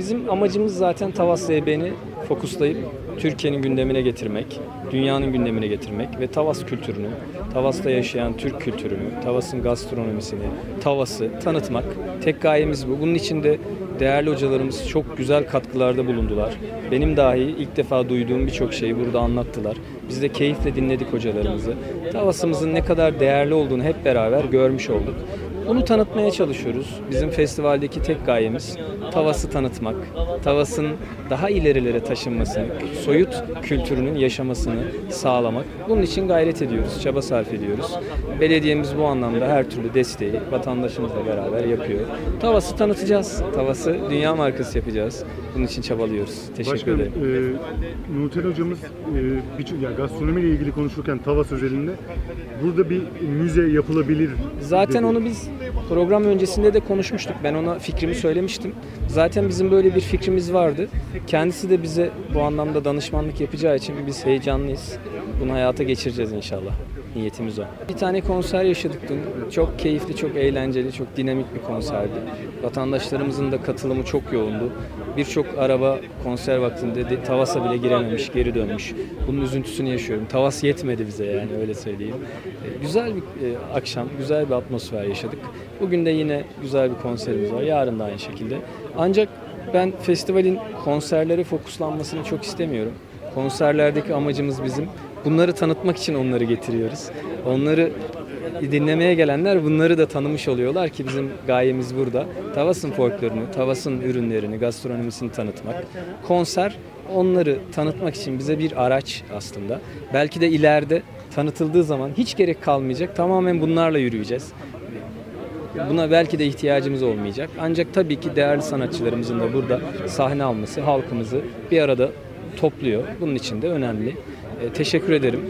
Bizim amacımız zaten Tavas ZB'ni fokuslayıp Türkiye'nin gündemine getirmek, dünyanın gündemine getirmek ve Tavas kültürünü, Tavas'ta yaşayan Türk kültürünü, Tavas'ın gastronomisini, Tavas'ı tanıtmak. Tek gayemiz bu. Bunun için de değerli hocalarımız çok güzel katkılarda bulundular. Benim dahi ilk defa duyduğum birçok şeyi burada anlattılar. Biz de keyifle dinledik hocalarımızı. Tavas'ımızın ne kadar değerli olduğunu hep beraber görmüş olduk. Bunu tanıtmaya çalışıyoruz. Bizim festivaldeki tek gayemiz Tavas'ı tanıtmak, Tavas'ın daha ilerilere taşınmasını, soyut kültürünün yaşamasını sağlamak. Bunun için gayret ediyoruz, çaba sarf ediyoruz. Belediyemiz bu anlamda her türlü desteği vatandaşımızla beraber yapıyor. Tavas'ı tanıtacağız, Tavas'ı dünya markası yapacağız. Bunun için çabalıyoruz. Teşekkür Başkanım, ederim. e, Nurten hocamız e, birçok yani gastronomiyle ilgili konuşurken Tavas özelinde burada bir müze yapılabilir. Zaten dedi. onu biz program öncesinde de konuşmuştuk. Ben ona fikrimi söylemiştim. Zaten bizim böyle bir fikrimiz vardı. Kendisi de bize bu anlamda danışmanlık yapacağı için biz heyecanlıyız. Bunu hayata geçireceğiz inşallah. Niyetimiz o. Bir tane konser yaşadık dün. Çok keyifli, çok eğlenceli, çok dinamik bir konserdi. Vatandaşlarımızın da katılımı çok yoğundu. Birçok araba konser vaktinde de Tavas'a bile girememiş, geri dönmüş. Bunun üzüntüsünü yaşıyorum. Tavas yetmedi bize yani öyle söyleyeyim. E, Güzel bir e, akşam, güzel bir atmosfer yaşadık. Bugün de yine güzel bir konserimiz var. Yarın da aynı şekilde. Ancak ben festivalin konserlere fokuslanmasını çok istemiyorum. Konserlerdeki amacımız bizim. Bunları tanıtmak için onları getiriyoruz. Onları dinlemeye gelenler bunları da tanımış oluyorlar ki bizim gayemiz burada. Tavas'ın folklorunu, Tavas'ın ürünlerini, gastronomisini tanıtmak. Konser onları tanıtmak için bize bir araç aslında. Belki de ileride tanıtıldığı zaman hiç gerek kalmayacak. Tamamen bunlarla yürüyeceğiz. Buna belki de ihtiyacımız olmayacak. Ancak tabii ki değerli sanatçılarımızın da burada sahne alması halkımızı bir arada topluyor. Bunun için de önemli. E, teşekkür ederim.